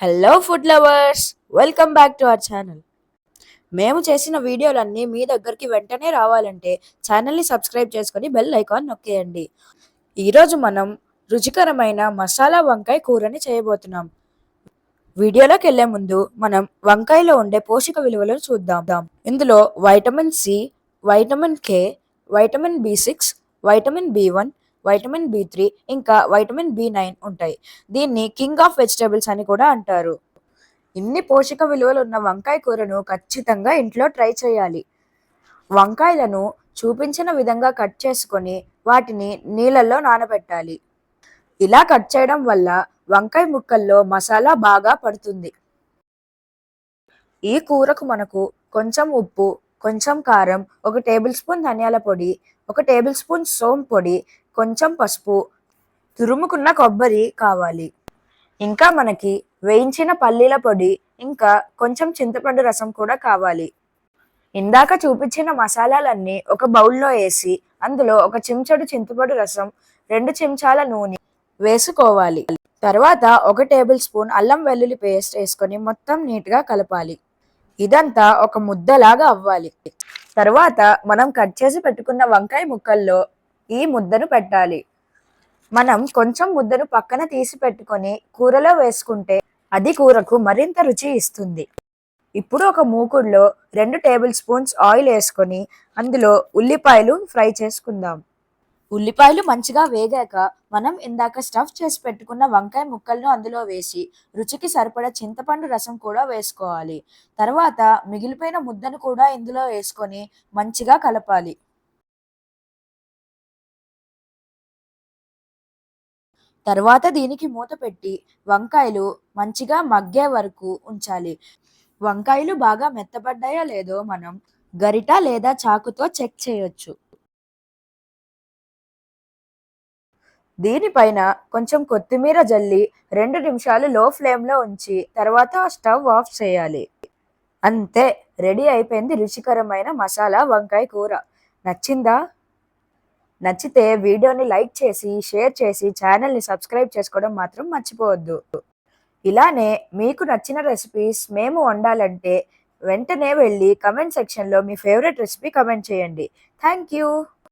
Hello food lovers welcome back to our channel మేము చేసిన వీడియోలన్నీ మీ దగ్గరికి వెంటనే రావాలంటే ఛానల్ని సబ్స్క్రైబ్ చేసుకొని బెల్ ఐకాన్ నొక్కేయండి. ఈరోజు మనం రుచికరమైన మసాలా వంకాయ కూరని చేయబోతున్నాం. వీడియోలోకి వెళ్ళే ముందు మనం వంకాయలో ఉండే పోషక విలువలను చూద్దాం. ఇందులో vitamin C vitamin K vitamin B six vitamin B one vitamin B three ఇంకా వైటమిన్ బి నైన్ ఉంటాయి. దీన్ని కింగ్ ఆఫ్ వెజిటేబుల్స్ అని కూడా అంటారు. ఇన్ని పోషక విలువలు ఉన్న వంకాయ కూరను ఖచ్చితంగా ఇంట్లో ట్రై చేయాలి. వంకాయలను చూపించిన విధంగా కట్ చేసుకొని వాటిని నీళ్ళల్లో నానబెట్టాలి. ఇలా కట్ చేయడం వల్ల వంకాయ ముక్కల్లో మసాలా బాగా పడుతుంది. ఈ కూరకు మనకు కొంచెం ఉప్పు కొంచెం కారం ఒక టేబుల్ స్పూన్ ధనియాల పొడి ఒక టేబుల్ స్పూన్ సోం పొడి కొంచెం పసుపు తురుముకున్న కొబ్బరి కావాలి. ఇంకా మనకి వేయించిన పల్లీల పొడి ఇంకా కొంచెం చింతపండు రసం కూడా కావాలి. ఇందాక చూపించిన మసాలాలన్నీ ఒక బౌల్లో వేసి అందులో ఒక చెంచాడు చింతపండు రసం రెండు చెంచాల నూనె వేసుకోవాలి. తర్వాత ఒక టేబుల్ స్పూన్ అల్లం వెల్లుల్లి పేస్ట్ వేసుకొని మొత్తం నీట్గా కలపాలి. ఇదంతా ఒక ముద్దలాగా అవ్వాలి. తర్వాత మనం కట్ చేసి పెట్టుకున్న వంకాయ ముక్కల్లో ఈ ముద్దను పెట్టాలి. మనం కొంచెం ముద్దను పక్కన తీసి పెట్టుకొని కూరలో వేసుకుంటే అది కూరకు మరింత రుచి ఇస్తుంది. ఇప్పుడు ఒక మూకుడులో రెండు టేబుల్ స్పూన్స్ ఆయిల్ వేసుకొని అందులో ఉల్లిపాయలు ఫ్రై చేసుకుందాం. ఉల్లిపాయలు మంచిగా వేగాక మనం ఇందాక స్టఫ్ చేసి పెట్టుకున్న వంకాయ ముక్కలను అందులో వేసి రుచికి సరిపడా చింతపండు రసం కూడా వేసుకోవాలి. తర్వాత మిగిలిపోయిన ముద్దను కూడా ఇందులో వేసుకొని మంచిగా కలపాలి. తర్వాత దీనికి మూత పెట్టి వంకాయలు మంచిగా మగ్గే వరకు ఉంచాలి. వంకాయలు బాగా మెత్తబడ్డాయో లేదో మనం గరిట లేదా చాకుతో చెక్ చేయొచ్చు. దీనిపైన కొంచెం కొత్తిమీర జల్లి రెండు నిమిషాలు లో ఫ్లేమ్లో ఉంచి తర్వాత స్టవ్ ఆఫ్ చేయాలి. అంతే రెడీ అయిపోయింది రుచికరమైన మసాలా వంకాయ కూర. నచ్చిందా? నచ్చితే వీడియోని లైక్ చేసి షేర్ చేసి ఛానల్ని సబ్స్క్రైబ్ చేసుకోవడం మాత్రం మర్చిపోవద్దు. ఇలానే మీకు నచ్చిన రెసిపీస్ మేము వండాలంటే వెంటనే వెళ్ళి కమెంట్ సెక్షన్లో మీ ఫేవరెట్ రెసిపీ కమెంట్ చేయండి. Thank you.